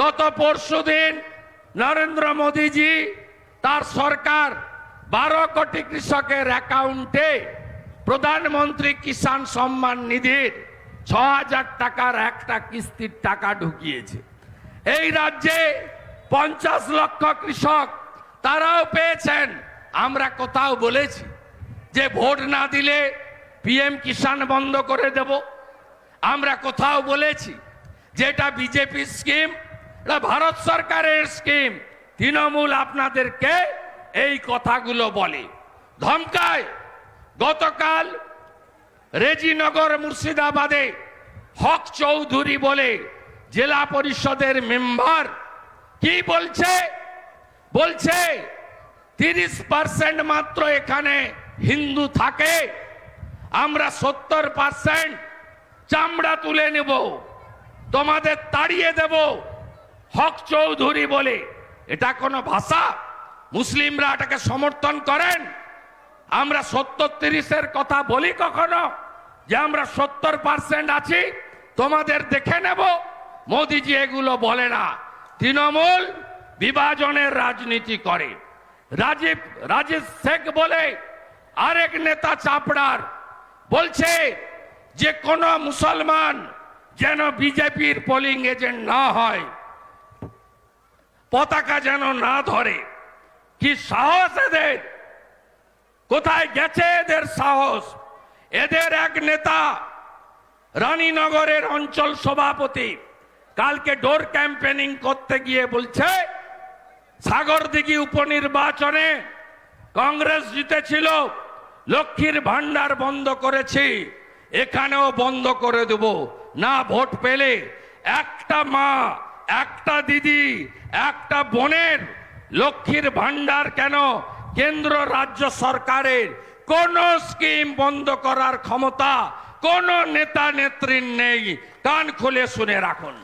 গত পরশু দিন নরেন্দ্র মোদীজি তার সরকার বারো কোটি কৃষকের অ্যাকাউন্টে প্রধানমন্ত্রী কিষাণ সম্মান নিধির ছ হাজার টাকার একটা কিস্তির টাকা ঢুকিয়েছে। এই রাজ্যে পঞ্চাশ লক্ষ কৃষক তারাও পেয়েছেন। আমরা কোথাও বলেছি যে ভোট না দিলে পিএম কিষাণ বন্ধ করে দেব। আমরা কোথাও বলেছি যেটা বিজেপি স্কিম এটা ভারত সরকারের স্কিম। তৃণমূল আপনাদেরকে এই কথাগুলো বলে। ধমকায়, গতকাল রেজিনগর মুর্শিদাবাদে হক চৌধুরী বলে জেলা পরিষদের মেম্বার কি বলছে? বলছে, তিরিশ পার্সেন্ট মাত্র এখানে হিন্দু থাকে, আমরা সত্তর পার্সেন্ট চামড়া তুলে নেব, তোমাদের তাড়িয়ে দেব। হক চৌধুরী বলে, এটা কোনো ভাষা? মুসলিমরা এটাকে সমর্থন করেন? আমরা সত্তর তিরিশের কথা বলি কখনো? যে আমরা সত্তর পার্সেন্ট আছি, তোমাদের দেখে নেব। মোদিজি এগুলো বলে না। তৃণমূল বিভাজনের রাজনীতি করে। রাজীব রাজীব শেখ বলে আরেক নেতা চাপড়ার, বলছে যে কোন মুসলমান যেন বিজেপির পোলিং এজেন্ট না হয়। পতাকা যেন না ধরে। কি সাহস এদের? কোথায় গেছে এদের সাহস? এদের এক নেতা, রানীনগরের অঞ্চল সভাপতি, কালকে ডোর ক্যাম্পেনিং করতে গিয়ে বলছে, সাগরদিঘি উপনির্বাচনে কংগ্রেস জিতেছিল, লক্ষ্মীর ভান্ডার বন্ধ করেছি, এখানেও বন্ধ করে দেব। না ভোট পেলে একটা মা একটা দিদি, একটা বোনের লক্ষ্মীর ভান্ডার কেন কেন্দ্র রাজ্য সরকারের? কোন স্কিম বন্ধ করার ক্ষমতা কোন নেতা নেত্রীর নেই? কান খুলে শুনে রাখুন।